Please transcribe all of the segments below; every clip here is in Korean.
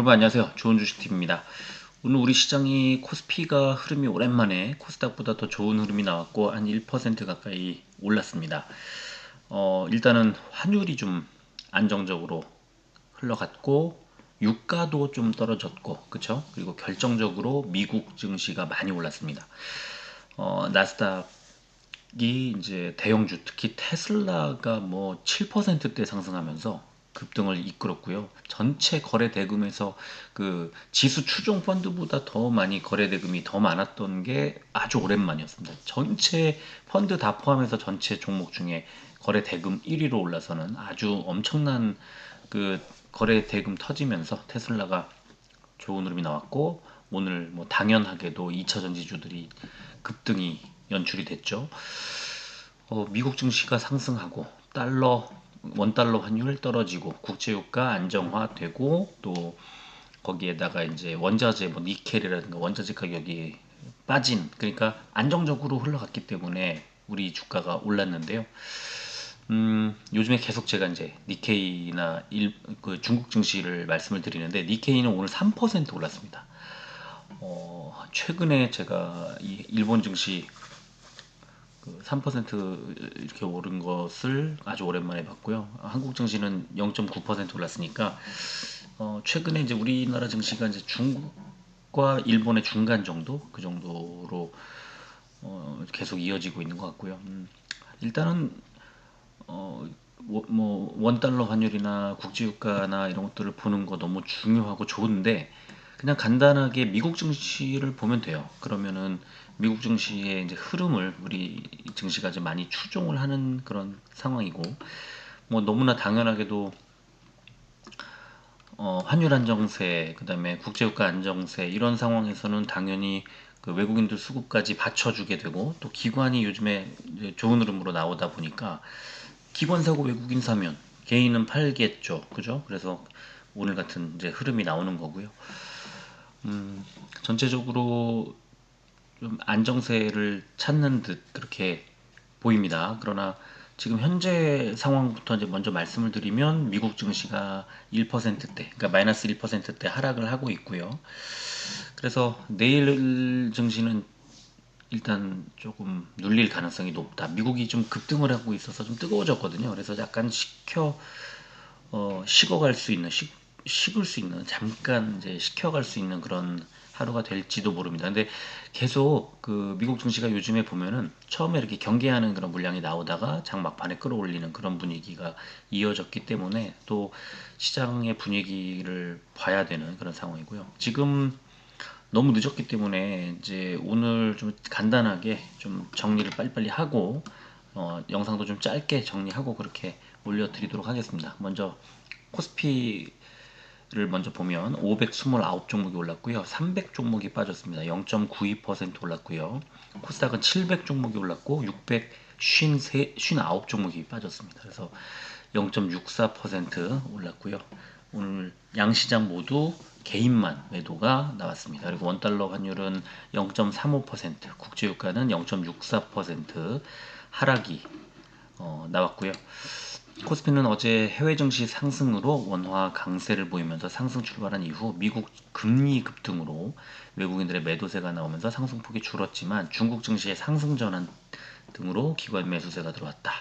여러분 안녕하세요. 좋은 주식팀입니다. 오늘 우리 시장이 코스피가 흐름이 오랜만에 코스닥보다 더 좋은 흐름이 나왔고 한 1% 가까이 올랐습니다. 어, 일단은 환율이 좀 안정적으로 흘러갔고 유가도 좀 떨어졌고 그쵸? 그리고 결정적으로 미국 증시가 많이 올랐습니다. 어, 나스닥 이 이제 대형주 특히 테슬라가 뭐 7%대 상승하면서 급등을 이끌었고요. 전체 거래 대금에서 그 지수 추종 펀드보다 더 많이 거래 대금이 더 많았던 게 아주 오랜만이었습니다. 전체 펀드 다 포함해서 전체 종목 중에 거래 대금 1위로 올라서는 아주 엄청난 그 거래 대금 터지면서 테슬라가 좋은 흐름이 나왔고 오늘 뭐 당연하게도 2차 전지주들이 급등이 연출이 됐죠. 어, 미국 증시가 상승하고 달러 원달러 환율 떨어지고 국제유가 안정화되고 또 거기에다가 이제 원자재 뭐 니켈이라든가 원자재 가격이 빠진 그러니까 안정적으로 흘러갔기 때문에 우리 주가가 올랐는데요. 음, 요즘에 계속 제가 이제 니케이나 일, 그 중국 증시를 말씀을 드리는데 니케이는 오늘 3% 올랐습니다. 어, 최근에 제가 이 일본 증시 그 3% 이렇게 오른 것을 아주 오랜만에 봤고요. 한국 증시는 0.9% 올랐으니까 어, 최근에 이제 우리나라 증시가 이제 중국과 일본의 중간 정도 그 정도로 어, 계속 이어지고 있는 것 같고요. 음, 일단은 어, 뭐 원 달러 환율이나 국제유가나 이런 것들을 보는 거 너무 중요하고 좋은데 그냥 간단하게 미국 증시를 보면 돼요. 그러면은 미국 증시의 이제 흐름을 우리 증시가 좀 많이 추종을 하는 그런 상황이고 뭐 너무나 당연하게도 어, 환율 안정세, 그 다음에 국제유가 안정세 이런 상황에서는 당연히 그 외국인들 수급까지 받쳐주게 되고 또 기관이 요즘에 좋은 흐름으로 나오다 보니까 기관 사고 외국인 사면 개인은 팔겠죠, 그죠? 그래서 오늘 같은 이제 흐름이 나오는 거고요. 음, 전체적으로 좀 안정세를 찾는 듯 그렇게 보입니다. 그러나 지금 현재 상황부터 이제 먼저 말씀을 드리면 미국 증시가 1%대, 그러니까 마이너스 1%대 하락을 하고 있고요. 그래서 내일 증시는 일단 조금 눌릴 가능성이 높다. 미국이 좀 급등을 하고 있어서 좀 뜨거워졌거든요. 그래서 약간 식혀 어, 식어갈 수 있는 식, 식을 수 있는 잠깐 이제 식혀갈 수 있는 그런 하루가 될지도 모릅니다. 근데 계속 그 미국 증시가 요즘에 보면은 처음에 이렇게 경계하는 그런 물량이 나오다가 장막판에 끌어올리는 그런 분위기가 이어졌기 때문에 또 시장의 분위기를 봐야 되는 그런 상황이고요. 지금 너무 늦었기 때문에 이제 오늘 좀 간단하게 좀 정리를 빨리빨리 하고 어, 영상도 좀 짧게 정리하고 그렇게 올려드리도록 하겠습니다. 먼저 코스피 를 먼저 보면 529 종목이 올랐고요. 300 종목이 빠졌습니다. 0.92% 올랐고요. 코스닥은 700 종목이 올랐고 659 종목이 빠졌습니다. 그래서 0.64% 올랐고요. 오늘 양시장 모두 개인만 매도가 나왔습니다. 그리고 원달러 환율은 0.35%, 국제유가는 0.64% 하락이 어, 나왔고요. 코스피는 어제 해외 증시 상승으로 원화 강세를 보이면서 상승 출발한 이후 미국 금리 급등으로 외국인들의 매도세가 나오면서 상승폭이 줄었지만 중국 증시의 상승 전환 등으로 기관 매수세가 들어왔다.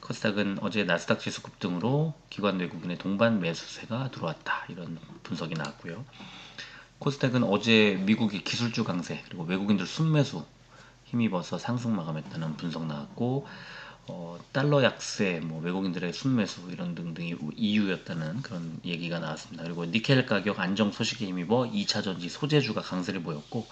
코스닥은 어제 나스닥 지수 급등으로 기관 외국인의 동반 매수세가 들어왔다. 이런 분석이 나왔고요. 코스닥은 어제 미국이 기술주 강세 그리고 외국인들 순매수 힘입어서 상승 마감했다는 분석 나왔고 어, 달러 약세, 뭐 외국인들의 순매수 이런 등등이 이유였다는 그런 얘기가 나왔습니다. 그리고 니켈 가격 안정 소식에 힘입어 2차 전지 소재주가 강세를 보였고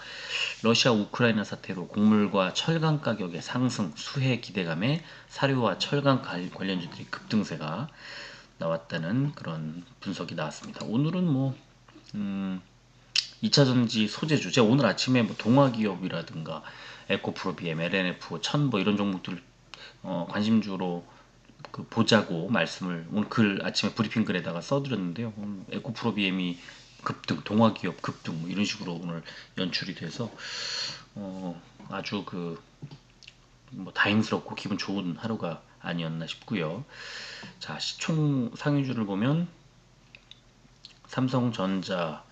러시아 우크라이나 사태로 곡물과 철강 가격의 상승, 수혜 기대감에 사료와 철강 관련주들이 급등세가 나왔다는 그런 분석이 나왔습니다. 오늘은 뭐 음, 2차 전지 소재주, 제가 오늘 아침에 뭐 동화기업이라든가 에코프로비엠, LNF, 천보 이런 종목들 어, 관심주로 그 보자고 말씀을 오늘 글 아침에 브리핑 글에다가 써드렸는데요. 음, 에코프로비엠이 급등, 동화기업 급등 뭐 이런 식으로 오늘 연출이 돼서 어, 아주 그 뭐 다행스럽고 기분 좋은 하루가 아니었나 싶고요. 자 시총 상위주를 보면 삼성전자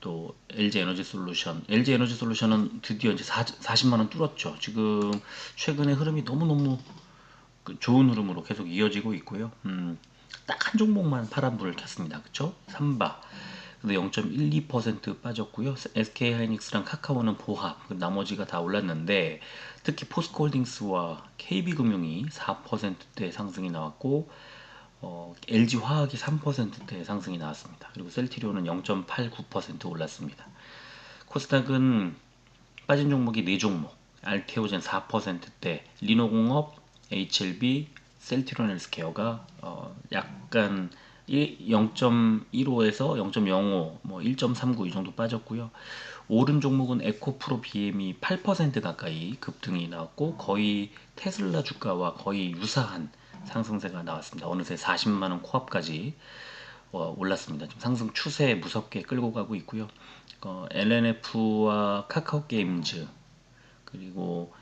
또 LG 에너지 솔루션, LG 에너지 솔루션은 드디어 이제 40 만 원 뚫었죠. 지금 최근에 흐름이 너무너무 그 좋은 흐름으로 계속 이어지고 있고요. 음, 딱 한 종목만 파란불을 켰습니다. 그쵸? 삼바. 근데 0.12% 빠졌고요. SK 하이닉스랑 카카오는 보합, 그 나머지가 다 올랐는데 특히 포스코홀딩스와 KB금융이 4%대 상승이 나왔고 어, LG 화학이 3%대 상승이 나왔습니다. 그리고 셀트리온은 0.89% 올랐습니다. 코스닥은 빠진 종목이 4종목, 알테오젠 4%대, 리노공업, HLB, 셀트리온 헬스케어가 어, 약간 0.15에서 0.05, 뭐 1.39 이 정도 빠졌고요. 오른 종목은 에코프로 BM이 8% 가까이 급등이 나왔고 거의 테슬라 주가와 거의 유사한 상승세가 나왔습니다. 어느새 40만 원 코앞까지 어, 올랐습니다. 좀 상승 추세 무섭게 끌고 가고 있고요. 어, LNF와 카카오 게임즈 그리고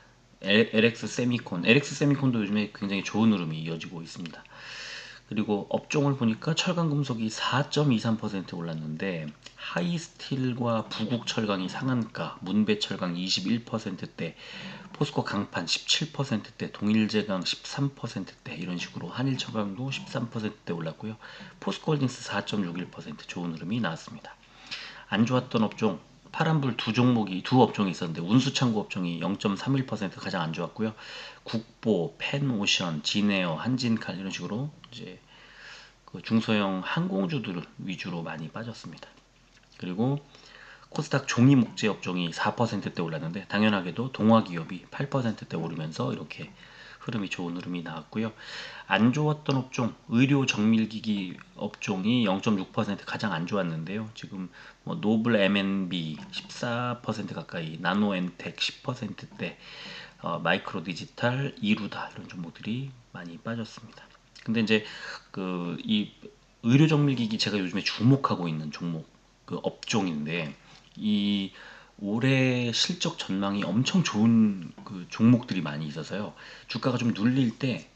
LX 세미콘, LX 세미콘도 요즘에 굉장히 좋은 흐름이 이어지고 있습니다. 그리고 업종을 보니까 철강 금속이 4.23% 올랐는데 하이스틸과 부국 철강이 상한가, 문배 철강 21%대, 포스코 강판 17%대, 동일제강 13%대 이런 식으로 한일 철강도 13%대 올랐고요. 포스코 홀딩스 4.61% 좋은 흐름이 나왔습니다. 안 좋았던 업종 파란불 두 종목이 두 업종이 있었는데 운수창고 업종이 0.31% 가장 안 좋았고요. 국보, 펜오션, 진에어, 한진칼 이런 식으로 이제 그 중소형 항공주들 위주로 많이 빠졌습니다. 그리고 코스닥 종이 목재 업종이 4%대 올랐는데 당연하게도 동화 기업이 8%대 오르면서 이렇게 흐름이 좋은 흐름이 나왔고요. 안 좋았던 업종 의료 정밀기기 업종이 0.6% 가장 안 좋았는데요. 지금 뭐 노블 M&B 14% 가까이, 나노엔텍 10%대, 어, 마이크로 디지털, 이루다 이런 종목들이 많이 빠졌습니다. 근데 이제 그 이 의료 정밀기기 제가 요즘에 주목하고 있는 종목 그 업종인데 이 올해 실적 전망이 엄청 좋은 그 종목들이 많이 있어서요. 주가가 좀 눌릴 때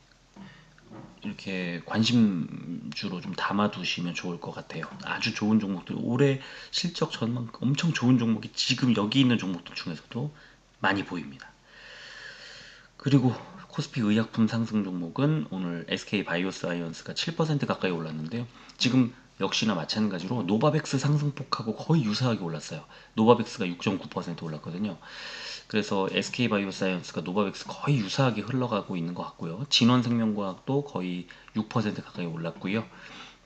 이렇게 관심주로 좀 담아두시면 좋을 것 같아요. 아주 좋은 종목들, 올해 실적 전망 엄청 좋은 종목이 지금 여기 있는 종목들 중에서도 많이 보입니다. 그리고 코스피 의약품 상승 종목은 오늘 SK 바이오사이언스가 7% 가까이 올랐는데요. 지금 역시나 마찬가지로 노바백스 상승폭하고 거의 유사하게 올랐어요. 노바백스가 6.9% 올랐거든요. 그래서 SK바이오사이언스가 노바백스 거의 유사하게 흘러가고 있는 것 같고요. 진원생명과학도 거의 6% 가까이 올랐고요.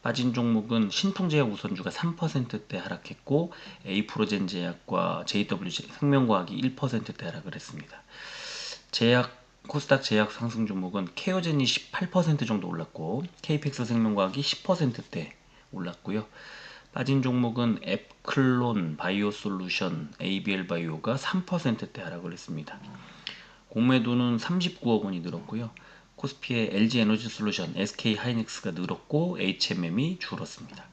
빠진 종목은 신풍제약 우선주가 3%대 하락했고 에이프로젠 제약과 JW 생명과학이 1%대 하락을 했습니다. 제약 코스닥 제약 상승 종목은 케어젠이 18% 정도 올랐고 케이펙스 생명과학이 10%대 올랐고요. 빠진 종목은 앱클론 바이오솔루션 ABL 바이오가 3%대 하락을 했습니다. 공매도는 39억 원이 늘었고요. 코스피의 LG 에너지 솔루션, SK 하이닉스가 늘었고 HMM이 줄었습니다.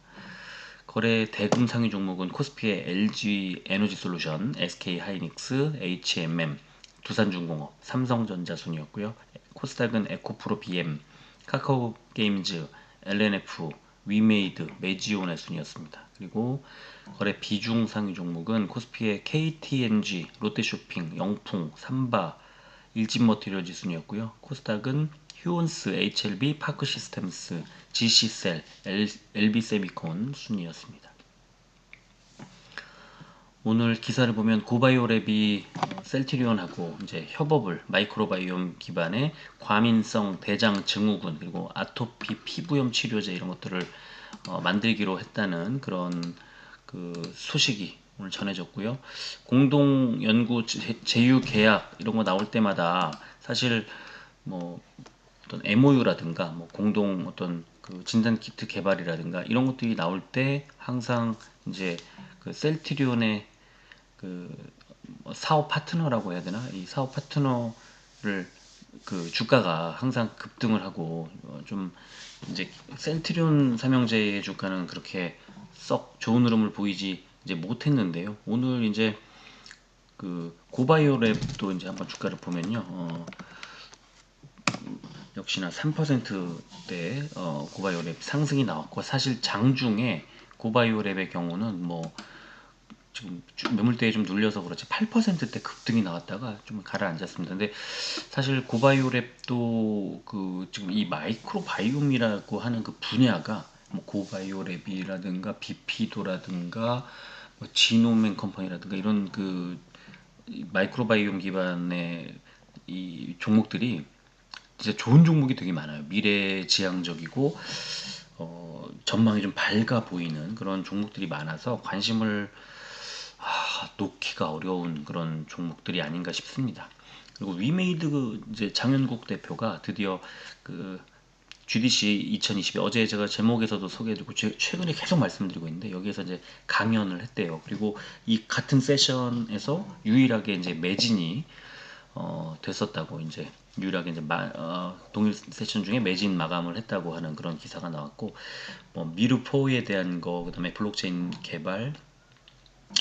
거래 대금 상위 종목은 코스피의 LG 에너지 솔루션, SK 하이닉스, HMM, 두산중공업, 삼성전자 순이었고요. 코스닥은 에코프로 BM, 카카오 게임즈, LNF, 위메이드, 매지온의 순이었습니다. 그리고 거래 비중 상위 종목은 코스피의 KTNG, 롯데쇼핑, 영풍, 삼바, 일진머티리얼지 순이었고요. 코스닥은 휴온스, HLB, 파크시스템스, GC셀, LB세미콘 순이었습니다. 오늘 기사를 보면 고바이오랩이 셀트리온하고 이제 협업을 마이크로바이옴 기반의 과민성 대장 증후군 그리고 아토피 피부염 치료제 이런 것들을 어, 만들기로 했다는 그런 그 소식이 오늘 전해졌고요. 공동 연구 제휴 계약 이런 거 나올 때마다 사실 뭐 어떤 MOU라든가 뭐 공동 어떤 그 진단 키트 개발이라든가 이런 것들이 나올 때 항상 이제 그 셀트리온의 그뭐 사업 파트너라고 해야 되나 이 사업 파트너를 그 주가가 항상 급등을 하고 어, 좀 이제 센트리온 삼형제의 주가는 그렇게 썩 좋은 흐름을 보이지 이제 못했는데요. 오늘 이제 그 고바이오랩도 이제 한번 주가를 보면요. 어, 역시나 3%대 어, 고바이오랩 상승이 나왔고 사실 장중에 고바이오랩의 경우는 뭐 주- 매물대에 좀 눌려서 그렇지 8%대 급등이 나왔다가 좀 가라앉았습니다. 근데 사실 고바이오랩도 그 지금 이 마이크로 바이옴이라고 하는 그 분야가 뭐 고바이오랩이라든가 비피도라든가 뭐 지노맨 컴퍼니라든가 이런 그이 마이크로바이옴 기반의 이 종목들이 진짜 좋은 종목이 되게 많아요. 미래지향적이고 어, 전망이 좀 밝아 보이는 그런 종목들이 많아서 관심을 아, 놓기가 어려운 그런 종목들이 아닌가 싶습니다. 그리고 위메이드 그 이제 장현국 대표가 드디어 그 GDC 2022 어제 제가 제목에서도 소개해드리고 최- 최근에 계속 말씀드리고 있는데 여기에서 이제 강연을 했대요. 그리고 이 같은 세션에서 유일하게 이제 매진이 어, 됐었다고 이제 유일하게 이제 마, 어, 동일 세션 중에 매진 마감을 했다고 하는 그런 기사가 나왔고 뭐 미르포에 대한 거 그다음에 블록체인 개발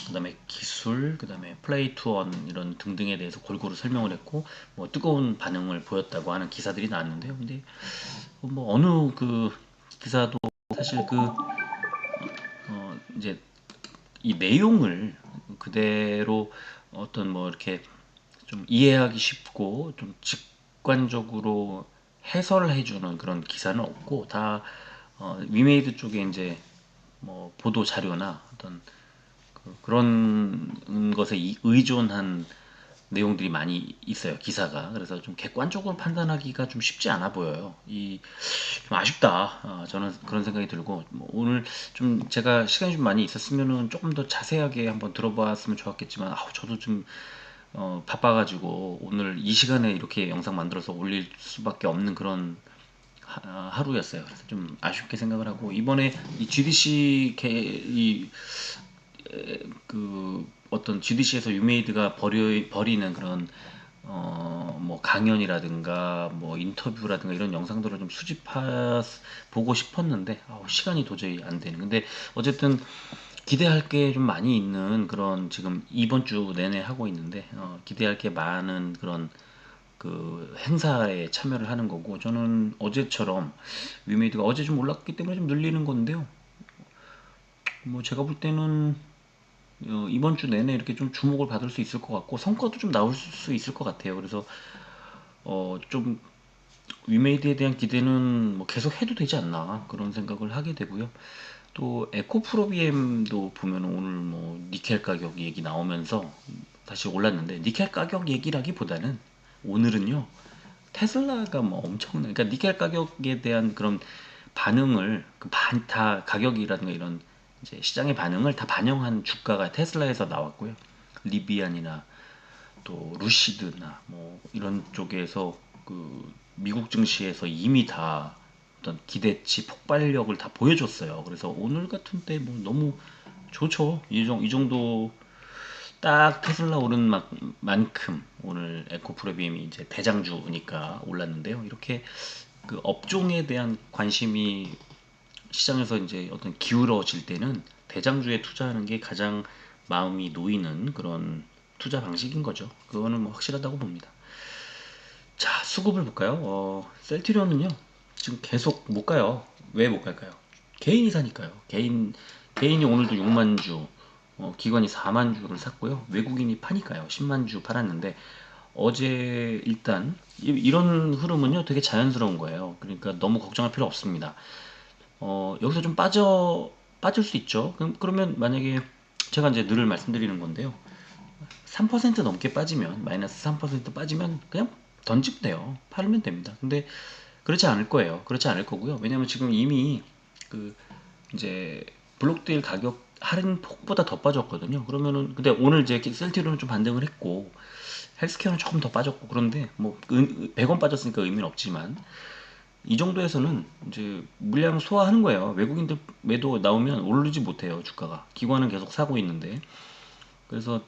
그 다음에 기술, 그 다음에 플레이 투원 이런 등등에 대해서 골고루 설명을 했고 뭐 뜨거운 반응을 보였다고 하는 기사들이 나왔는데요. 근데 뭐 어느 그 기사도 사실 그 어, 이제 이 내용을 그대로 어떤 뭐 이렇게 좀 이해하기 쉽고 좀 직관적으로 해설을 해주는 그런 기사는 없고 다 어, 위메이드 쪽에 이제 뭐 보도 자료나 어떤 그- 그런 것에 이- 의존한 내용들이 많이 있어요 기사가. 그래서 좀 객관적으로 판단하기가 좀 쉽지 않아 보여요. 이 좀 아쉽다. 어, 저는 그런 생각이 들고 뭐 오늘 좀 제가 시간이 좀 많이 있었으면은 조금 더 자세하게 한번 들어봤으면 좋았겠지만 아우 저도 좀 어, 바빠가지고 오늘 이 시간에 이렇게 영상 만들어서 올릴 수밖에 없는 그런 하, 하루였어요. 그래서 좀 아쉽게 생각을 하고 이번에 이 GDC 개, 이, 에, 그 어떤 GDC에서 유메이드가 버려, 버리는 그런 어, 뭐 강연이라든가 뭐 인터뷰라든가 이런 영상들을 좀 수집하 보고 싶었는데 아우, 시간이 도저히 안 되는. 근데 어쨌든 기대할 게 좀 많이 있는 그런 지금 이번 주 내내 하고 있는데 어, 기대할 게 많은 그런 그 행사에 참여를 하는 거고 저는 어제처럼 위메이드가 어제 좀 올랐기 때문에 좀 늘리는 건데요. 뭐 제가 볼 때는 어, 이번 주 내내 이렇게 좀 주목을 받을 수 있을 것 같고 성과도 좀 나올 수 있을 것 같아요. 그래서 어, 좀 위메이드에 대한 기대는 뭐 계속 해도 되지 않나 그런 생각을 하게 되고요. 또 에코프로비엠도 보면 오늘 뭐 니켈 가격 얘기 나오면서 다시 올랐는데 니켈 가격 얘기라기보다는 오늘은요 테슬라가 뭐 엄청난 그러니까 니켈 가격에 대한 그런 반응을 그 반 다 가격이라든가 이런 이제 시장의 반응을 다 반영한 주가가 테슬라에서 나왔고요 리비안이나 또 루시드나 뭐 이런 쪽에서 그 미국 증시에서 이미 다 어떤 기대치 폭발력을 다 보여줬어요. 그래서 오늘 같은 때 뭐 너무 좋죠. 이, 정, 이 정도 딱 테슬라 오른 막, 만큼 오늘 에코프로비엠이 이제 대장주니까 올랐는데요. 이렇게 그 업종에 대한 관심이 시장에서 이제 어떤 기울어질 때는 대장주에 투자하는 게 가장 마음이 놓이는 그런 투자 방식인 거죠. 그거는 뭐 확실하다고 봅니다. 자, 수급을 볼까요? 어, 셀트리온은요, 지금 계속 못 가요. 왜 못 갈까요? 개인이 사니까요. 개인, 개인이 오늘도 6만 주, 어, 기관이 4만 주를 샀고요. 외국인이 파니까요. 10만 주 팔았는데, 어제 일단, 이- 이런 흐름은요, 되게 자연스러운 거예요. 그러니까 너무 걱정할 필요 없습니다. 어, 여기서 좀 빠져, 빠질 수 있죠. 그럼, 그러면 만약에 제가 이제 늘 말씀드리는 건데요. 3% 넘게 빠지면 마이너스 3% 빠지면 그냥 던지면 돼요. 팔면 됩니다. 근데 그렇지 않을 거예요. 그렇지 않을 거고요. 왜냐면 지금 이미 그 이제 블록딜 가격 할인 폭보다 더 빠졌거든요. 그러면은 근데 오늘 이제 셀티로는 좀 반등을 했고 헬스케어는 조금 더 빠졌고 그런데 뭐 100원 빠졌으니까 의미는 없지만 이 정도에서는 이제 물량 소화하는 거예요. 외국인들 매도 나오면 오르지 못해요. 주가가 기관은 계속 사고 있는데 그래서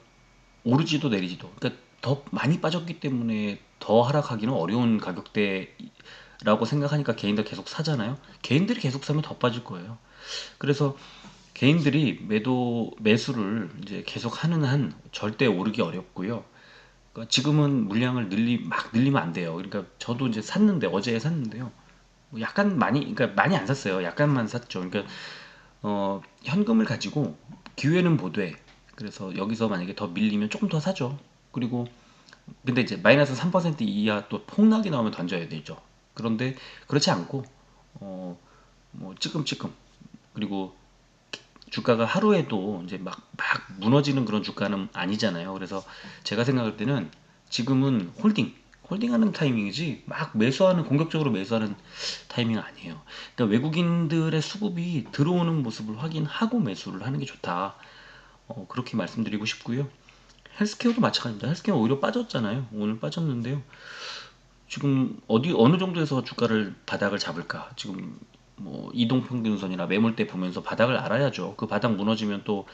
오르지도 내리지도. 그러니까 더 많이 빠졌기 때문에 더 하락하기는 어려운 가격대라고 생각하니까 개인들 계속 사잖아요. 개인들이 계속 사면 더 빠질 거예요. 그래서 개인들이 매도 매수를 이제 계속 하는 한 절대 오르기 어렵고요. 그러니까 지금은 물량을 늘리 막 늘리면 안 돼요. 그러니까 저도 이제 샀는데 어제 샀는데요. 뭐 약간 많이 그러니까 많이 안 샀어요. 약간만 샀죠. 그러니까 어, 현금을 가지고 기회는 보되 그래서 여기서 만약에 더 밀리면 조금 더 사죠. 그리고 근데 이제 마이너스 3% 이하 또 폭락이 나오면 던져야 되죠. 그런데 그렇지 않고 어, 뭐 찌끔찌끔 그리고 주가가 하루에도 이제 막, 막 무너지는 그런 주가는 아니잖아요. 그래서 제가 생각할 때는 지금은 홀딩, 홀딩하는 타이밍이지 막 매수하는, 공격적으로 매수하는 타이밍은 아니에요. 그러니까 외국인들의 수급이 들어오는 모습을 확인하고 매수를 하는 게 좋다. 어, 그렇게 말씀드리고 싶고요. 헬스케어도 마찬가지입니다. 헬스케어 오히려 빠졌잖아요. 오늘 빠졌는데요. 지금 어디 어느 정도에서 주가를 바닥을 잡을까? 지금 뭐 이동 평균선이나 매물대 보면서 바닥을 알아야죠. 그 바닥 무너지면 또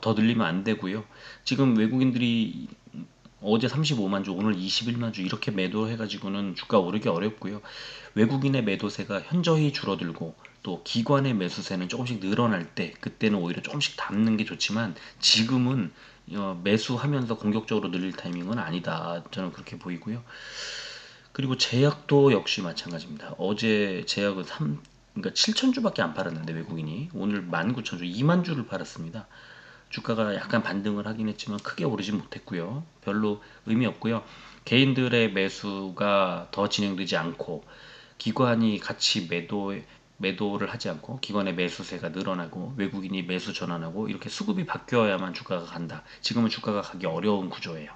더 늘리면 안 되고요. 지금 외국인들이 어제 35만 주, 오늘 21만 주 이렇게 매도해가지고는 주가 오르기 어렵고요. 외국인의 매도세가 현저히 줄어들고 또 기관의 매수세는 조금씩 늘어날 때 그때는 오히려 조금씩 담는 게 좋지만 지금은 어, 매수하면서 공격적으로 늘릴 타이밍은 아니다. 저는 그렇게 보이고요. 그리고 제약도 역시 마찬가지입니다. 어제 제약은 3, 그러니까 7천 주밖에 안 팔았는데 외국인이 오늘 19,000주, 2만 주를 팔았습니다. 주가가 약간 반등을 하긴 했지만 크게 오르지 못했고요. 별로 의미 없고요. 개인들의 매수가 더 진행되지 않고 기관이 같이 매도 매도를 하지 않고 기관의 매수세가 늘어나고 외국인이 매수 전환하고 이렇게 수급이 바뀌어야만 주가가 간다. 지금은 주가가 가기 어려운 구조예요.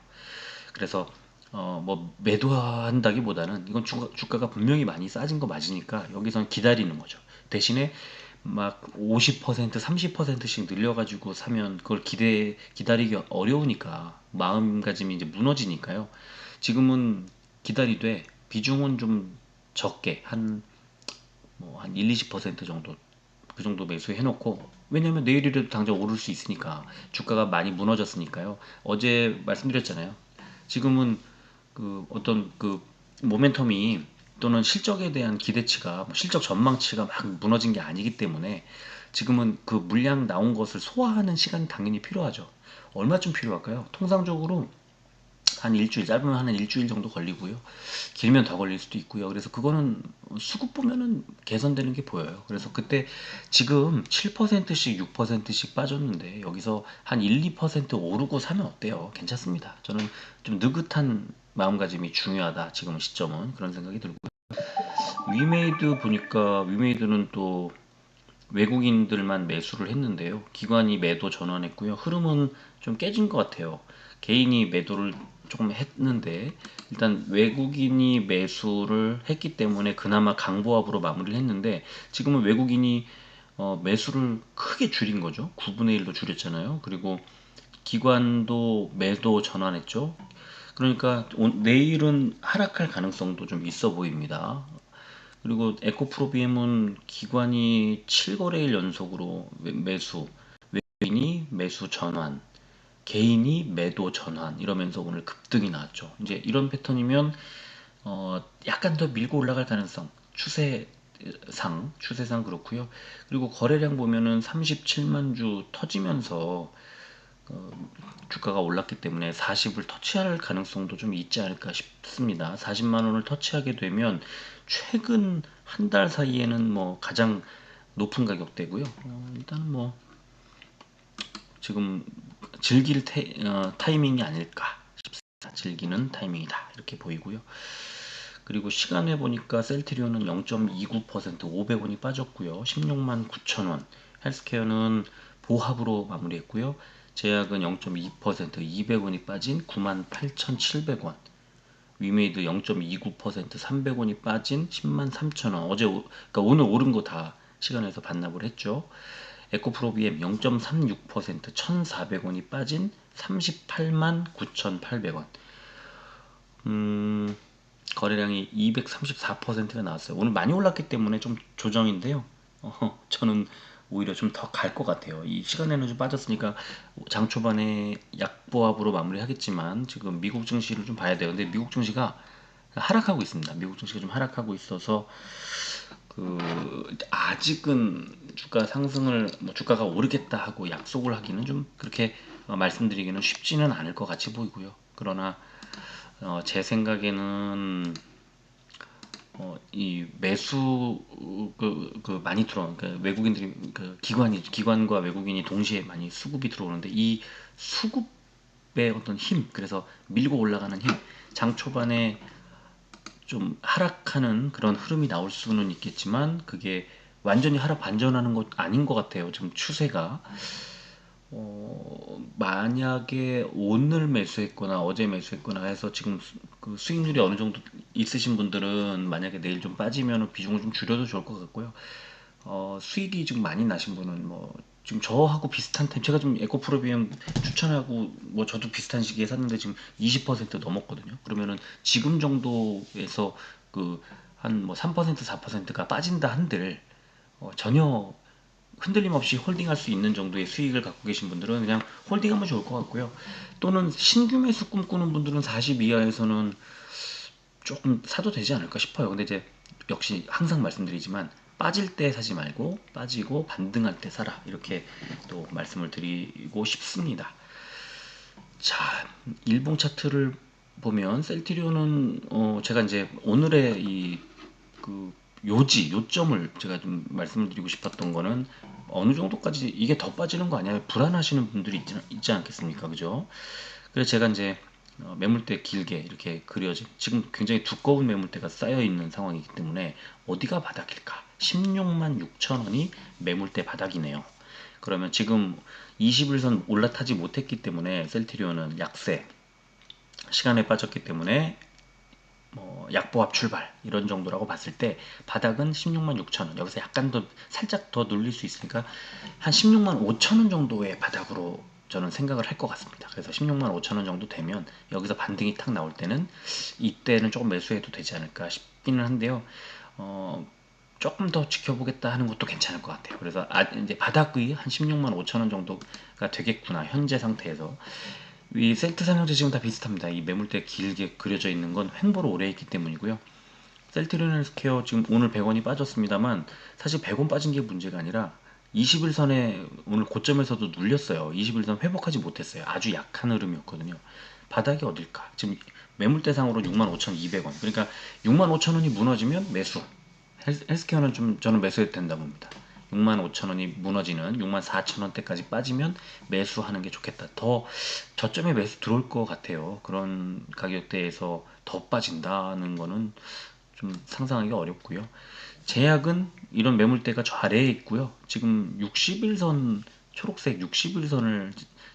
그래서 어, 뭐 매도한다기보다는 이건 주가, 주가가 분명히 많이 싸진 거 맞으니까 여기선 기다리는 거죠. 대신에 막 50% 30%씩 늘려가지고 사면 그걸 기대 기다리기 어려우니까 마음가짐이 이제 무너지니까요. 지금은 기다리되 비중은 좀 적게 한 뭐한 1, 20% 정도 그 정도 매수해 놓고 왜냐면 내일이라도 당장 오를 수 있으니까 주가가 많이 무너졌으니까요. 어제 말씀드렸잖아요. 지금은 그 어떤 그 모멘텀이 또는 실적에 대한 기대치가 뭐 실적 전망치가 막 무너진 게 아니기 때문에 지금은 그 물량 나온 것을 소화하는 시간이 당연히 필요하죠. 얼마쯤 필요할까요? 통상적으로 한 일주일 짧으면 한 일주일 정도 걸리고요. 길면 더 걸릴 수도 있고요. 그래서 그거는 수급 보면은 개선되는 게 보여요. 그래서 그때 지금 7%씩 6%씩 빠졌는데 여기서 한 1, 2% 오르고 사면 어때요? 괜찮습니다. 저는 좀 느긋한 마음가짐이 중요하다. 지금 시점은 그런 생각이 들고요. 위메이드 보니까 위메이드는 또 외국인들만 매수를 했는데요. 기관이 매도 전환했고요. 흐름은 좀 깨진 것 같아요. 개인이 매도를 조금 했는데 일단 외국인이 매수를 했기 때문에 그나마 강보합으로 마무리를 했는데 지금은 외국인이 어, 매수를 크게 줄인 거죠. 9분의 1로 줄였잖아요. 그리고 기관도 매도 전환했죠. 그러니까 오, 내일은 하락할 가능성도 좀 있어 보입니다. 그리고 에코프로비엠은 기관이 7거래일 연속으로 매수, 외국인이 매수 전환, 개인이 매도 전환 이러면서 오늘 급등이 나왔죠. 이제 이런 패턴이면 어, 약간 더 밀고 올라갈 가능성 추세상 추세상 그렇고요. 그리고 거래량 보면은 37만 주 터지면서 어, 주가가 올랐기 때문에 40을 터치할 가능성도 좀 있지 않을까 싶습니다. 40만 원을 터치하게 되면 최근 한 달 사이에는 뭐 가장 높은 가격대고요. 어, 일단 뭐 지금 즐길 테, 어, 타이밍이 아닐까 싶습니다. 즐기는 타이밍이다 이렇게 보이고요. 그리고 시간에 보니까 셀트리온은 0.29% 500원이 빠졌고요. 16만 9천 원 헬스케어는 보합으로 마무리했고요. 제약은 0.2% 200원이 빠진 9만 8,700원 위메이드 0.29% 300원이 빠진 10만 3천원 어제 그러니까 오늘 오른 거 다 시간에서 반납을 했죠. 에코프로비엠 0.36% 1,400원이 빠진 38만 9,800원. 음, 거래량이 234%가 나왔어요. 오늘 많이 올랐기 때문에 좀 조정인데요. 어, 저는 오히려 좀 더 갈 것 같아요. 이 시간에는 좀 빠졌으니까 장 초반에 약보합으로 마무리하겠지만 지금 미국 증시를 좀 봐야 돼요. 근데 미국 증시가 하락하고 있습니다. 미국 증시가 좀 하락하고 있어서 그 아직은 주가 상승을 뭐 주가가 오르겠다 하고 약속을 하기는 좀 그렇게 어, 말씀드리기는 쉽지는 않을 것 같이 보이고요. 그러나 어, 제 생각에는 어, 이 매수 그, 그 많이 들어온 그 외국인들이 그 기관이 기관과 외국인이 동시에 많이 수급이 들어오는데 이 수급의 어떤 힘 그래서 밀고 올라가는 힘 장 초반에 좀 하락하는 그런 흐름이 나올 수는 있겠지만 그게 완전히 하락 반전하는 것 아닌 것 같아요. 지금 추세가 어, 만약에 오늘 매수했거나 어제 매수했거나 해서 지금 수, 그 수익률이 어느 정도 있으신 분들은 만약에 내일 좀 빠지면 비중을 좀 줄여도 좋을 것 같고요. 어, 수익이 지금 많이 나신 분은 뭐 지금 저하고 비슷한 타임 제가 좀 에코프로비엠 추천하고 뭐 저도 비슷한 시기에 샀는데 지금 20% 넘었거든요. 그러면은 지금 정도에서 그 한 뭐 3% 4%가 빠진다 한들 어, 전혀 흔들림 없이 홀딩할 수 있는 정도의 수익을 갖고 계신 분들은 그냥 홀딩하면 좋을 것 같고요. 또는 신규 매수 꿈꾸는 분들은 40 이하에서는 조금 사도 되지 않을까 싶어요. 근데 이제 역시 항상 말씀드리지만 빠질 때 사지 말고 빠지고 반등할 때 사라 이렇게 또 말씀을 드리고 싶습니다. 자, 일봉 차트를 보면 셀티리온은 어 제가 이제 오늘의 이그 요지, 요점을 제가 좀 말씀드리고 싶었던 거는 어느 정도까지 이게 더 빠지는 거 아니야? 불안하시는 분들이 있지, 있지 않겠습니까? 그죠? 그래서 제가 이제 어, 매물대 길게 이렇게 그려진 지금 굉장히 두꺼운 매물대가 쌓여 있는 상황이기 때문에 어디가 바닥일까? 16만 6천 원이 매물대 바닥이네요. 그러면 지금 21선 올라타지 못했기 때문에 셀트리온은 약세 시간에 빠졌기 때문에 뭐 약보합 출발 이런 정도라고 봤을 때 바닥은 16만 6천 원 여기서 약간 더 살짝 더 눌릴 수 있으니까 한 16만 5천 원 정도의 바닥으로 저는 생각을 할 것 같습니다. 그래서 16만 5천 원 정도 되면 여기서 반등이 탁 나올 때는 이때는 조금 매수해도 되지 않을까 싶기는 한데요. 어, 조금 더 지켜보겠다 하는 것도 괜찮을 것 같아요. 그래서 아, 이제 바닥의 한 16만 5천 원 정도가 되겠구나 현재 상태에서 이 셀트 삼형제 지금 다 비슷합니다. 이 매물대 길게 그려져 있는 건 횡보로 오래 했기 때문이고요. 셀트리널스케어 지금 오늘 100원이 빠졌습니다만 사실 100원 빠진 게 문제가 아니라 21선에 오늘 고점에서도 눌렸어요. 21선 회복하지 못했어요. 아주 약한 흐름이었거든요. 바닥이 어딜까? 지금 매물대상으로 65,200원. 그러니까 65,000원이 무너지면 매수. 헬스케어는 좀 저는 매수해도 된다 봅니다. 65,000원이 무너지는 64,000원대까지 빠지면 매수하는 게 좋겠다. 더 저점에 매수 들어올 것 같아요. 그런 가격대에서 더 빠진다는 거는 좀 상상하기가 어렵고요. 제약은 이런 매물대가 저 아래에 있고요. 지금 60일선 초록색 60일선을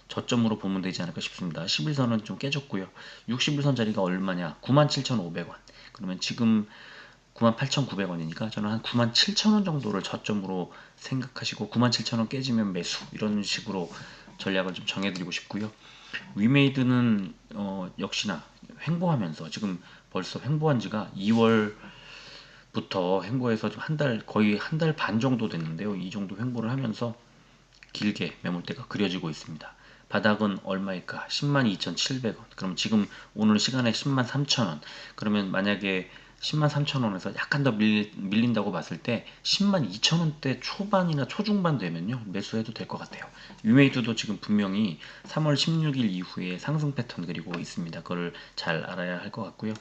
저점으로 보면 되지 않을까 싶습니다. 11선은 좀 깨졌고요. 60일선 자리가 얼마냐? 97,500원. 그러면 지금 98,900원이니까 저는 한 97,000원 정도를 저점으로 생각하시고 97,000원 깨지면 매수 이런 식으로 전략을 좀 정해드리고 싶고요. 위메이드는 어, 역시나 횡보하면서 지금 벌써 횡보한 지가 2월부터 횡보해서 좀한달 거의 한 달 반 정도 됐는데요. 이 정도 횡보를 하면서 길게 매물대가 그려지고 있습니다. 바닥은 얼마일까? 102,700원. 그럼 지금 오늘 시간에 103,000원. 그러면 만약에 10만 3천 원에서 약간 더 밀, 밀린 다고 봤을 때 10만 2천 원대 초반이나 초중반 되면요 매수해도 될 것 같아요. 유메이드도 지금 분명히 3월 16일 이후에 상승 패턴 그리고 있습니다. 그걸 잘 알아야 할 것 같고요.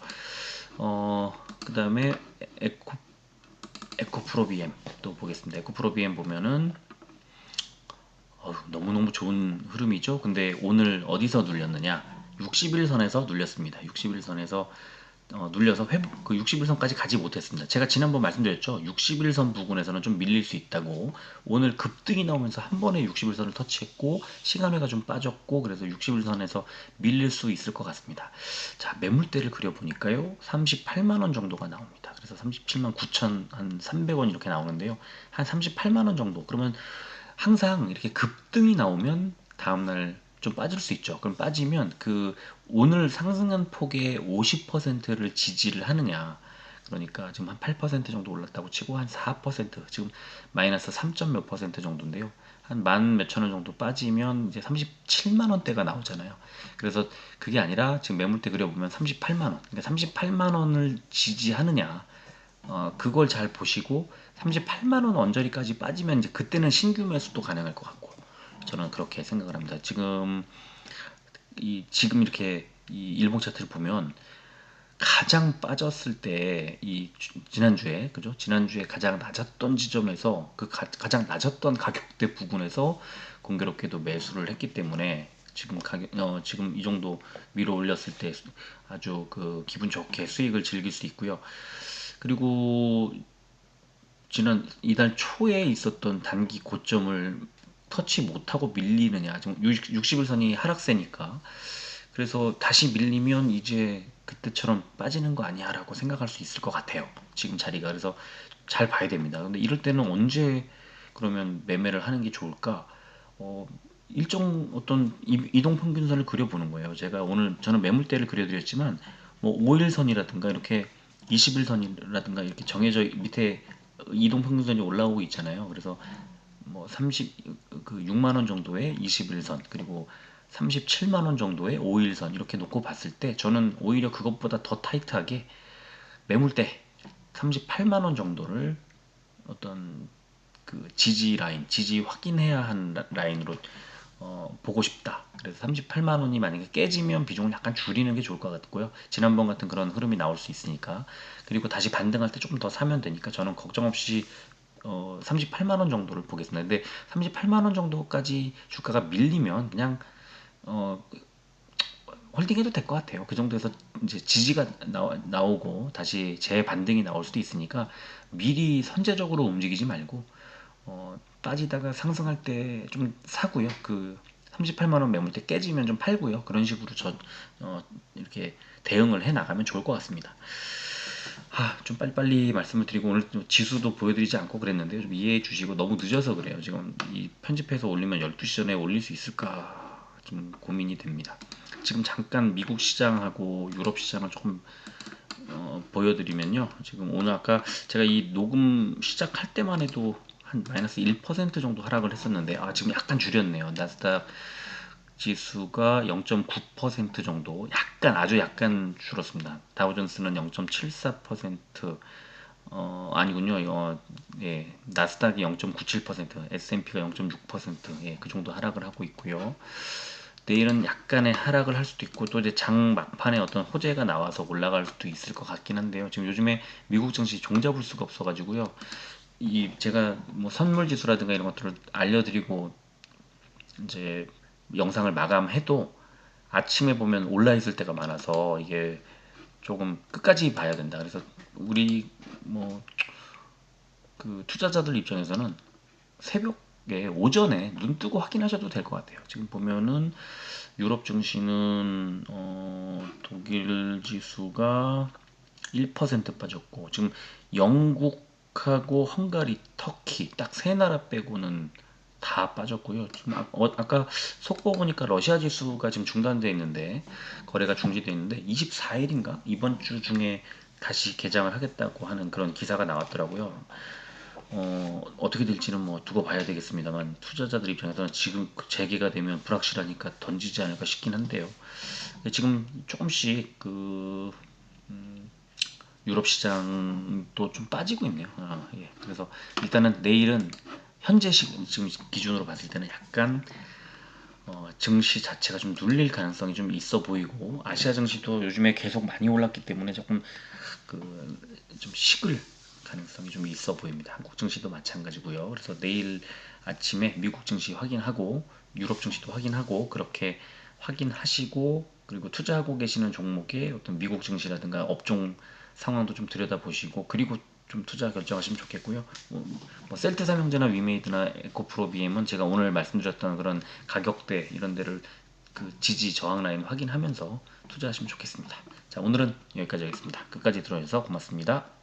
어, 그 다음에 에코 에코프로비엠 또 보겠습니다. 에코프로비엠 보면은 어, 너무너무 좋은 흐름이죠. 근데 오늘 어디서 눌렸느냐? 61선에서 눌렸습니다. 61선에서 어, 눌려서 회복 그 61선까지 가지 못했습니다. 제가 지난번 말씀드렸죠. 61선 부근에서는 좀 밀릴 수 있다고. 오늘 급등이 나오면서 한 번에 61선을 터치했고 시간회가 좀 빠졌고 그래서 61선에서 밀릴 수 있을 것 같습니다. 자 매물대를 그려보니까요. 38만 원 정도가 나옵니다. 그래서 37만 9천 한 300원 이렇게 나오는데요. 한 38만 원 정도. 그러면 항상 이렇게 급등이 나오면 다음날 좀 빠질 수 있죠. 그럼 빠지면 그 오늘 상승한 폭의 50%를 지지를 하느냐. 그러니까 지금 한 8% 정도 올랐다고 치고 한 4% 지금 마이너스 3. 몇 퍼센트 정도인데요. 한 만 몇천 원 정도 빠지면 이제 37만 원대가 나오잖아요. 그래서 그게 아니라 지금 매물대 그려보면 38만 원. 그러니까 38만 원을 지지하느냐. 어, 그걸 잘 보시고 38만 원 언저리까지 빠지면 이제 그때는 신규 매수도 가능할 것 같고 저는 그렇게 생각을 합니다. 지금 이 지금 이렇게 이 일봉 차트를 보면 가장 빠졌을 때 이 지난주에 그죠? 지난주에 가장 낮았던 지점에서 그 가, 장 낮았던 가격대 부분에서 공교롭게도 매수를 했기 때문에 지금 가격 어, 지금 이 정도 밀어 올렸을 때 아주 그 기분 좋게 수익을 즐길 수 있고요. 그리고 지난 이달 초에 있었던 단기 고점을 터치 못하고 밀리느냐. 지금 60일선이 하락세니까. 그래서 다시 밀리면 이제 그때처럼 빠지는 거 아니야 라고 생각할 수 있을 것 같아요. 지금 자리가. 그래서 잘 봐야 됩니다. 근데 이럴 때는 언제 그러면 매매를 하는 게 좋을까? 어, 일정 어떤 이동 평균선을 그려보는 거예요. 제가 오늘 저는 매물대를 그려드렸지만 뭐 5일선이라든가 이렇게 20일선이라든가 이렇게 정해져 밑에 이동 평균선이 올라오고 있잖아요. 그래서 뭐 30, 그 6만원 정도의 21선, 그리고 37만원 정도의 5일선 이렇게 놓고 봤을 때 저는 오히려 그것보다 더 타이트하게 매물대 38만원 정도를 어떤 그 지지 라인, 지지 확인해야 한 라인으로 어, 보고 싶다. 그래서 38만 원이 만약에 깨지면 비중을 약간 줄이는 게 좋을 것 같고요. 지난번 같은 그런 흐름이 나올 수 있으니까. 그리고 다시 반등할 때 조금 더 사면 되니까 저는 걱정 없이 어, 38만 원 정도를 보겠습니다. 근데 38만 원 정도까지 주가가 밀리면 그냥 어, 홀딩해도 될 것 같아요. 그 정도에서 이제 지지가 나오, 나오 고 다시 재반등이 나올 수도 있으니까 미리 선제적으로 움직이지 말고 어, 빠지다가 상승할 때 좀 사고요. 그 38만 원 매물 때 깨지면 좀 팔고요. 그런 식으로 저 어, 이렇게 대응을 해 나가면 좋을 것 같습니다. 아, 좀 빨리빨리 말씀을 드리고 오늘 지수도 보여드리지 않고 그랬는데 좀 이해해 주시고 너무 늦어서 그래요. 지금 이 편집해서 올리면 12시 전에 올릴 수 있을까 좀 고민이 됩니다. 지금 잠깐 미국 시장하고 유럽 시장을 조금 어, 보여드리면요. 지금 오늘 아까 제가 이 녹음 시작할 때만 해도 한 마이너스 1% 정도 하락을 했었는데 아 지금 약간 줄였네요. 나스닥 지수가 0.9% 정도 약간 아주 약간 줄었습니다. 다우존스는 0.74% 어, 아니군요. 어, 예, 나스닥이 0.97%, S&P가 0.6%, 예, 그 정도 하락을 하고 있고요. 내일은 약간의 하락을 할 수도 있고 또 이제 장 막판에 어떤 호재가 나와서 올라갈 수도 있을 것 같긴 한데요. 지금 요즘에 미국 증시 종잡을 수가 없어가지고요. 이 제가 뭐 선물 지수라든가 이런 것들을 알려드리고 이제 영상을 마감해도 아침에 보면 올라 있을 때가 많아서 이게 조금 끝까지 봐야 된다. 그래서 우리 뭐 그 투자자들 입장에서는 새벽에 오전에 눈 뜨고 확인하셔도 될 것 같아요. 지금 보면은 유럽 증시는 어 독일 지수가 1% 빠졌고 지금 영국하고 헝가리, 터키 딱 세 나라 빼고는 다 빠졌고요. 지금 아, 어, 까 속보 보니까 러시아 지수가 지금 중단되어 있는데 거래가 중지되어 있는데 24일인가 이번 주 중에 다시 개장을 하겠다고 하는 그런 기사가 나왔더라고요. 어, 어떻게 될지는 뭐 두고 봐야 되겠습니다만 투자자들 입장에서는 지금 그 재개가 되면 불확실하니까 던지지 않을까 싶긴 한데요. 지금 조금씩 그 음, 유럽 시장도 좀 빠지고 있네요. 아, 예. 그래서 일단은 내일은 현재 시, 지금 기준으로 봤을 때는 약간 어, 증시 자체가 좀 눌릴 가능성이 좀 있어 보이고 아시아 증시도 요즘에 계속 많이 올랐기 때문에 조금 그 좀 식을 가능성이 좀 있어 보입니다. 한국 증시도 마찬가지고요. 그래서 내일 아침에 미국 증시 확인하고 유럽 증시도 확인하고 그렇게 확인하시고 그리고 투자하고 계시는 종목의 어떤 미국 증시라든가 업종 상황도 좀 들여다보시고 그리고 좀 투자 결정하시면 좋겠고요. 뭐, 뭐 셀트 삼형제나 위메이드나 에코프로 BM은 제가 오늘 말씀드렸던 그런 가격대 이런 데를 그 지지 저항 라인 확인하면서 투자하시면 좋겠습니다. 자 오늘은 여기까지 하겠습니다. 끝까지 들어주셔서 고맙습니다.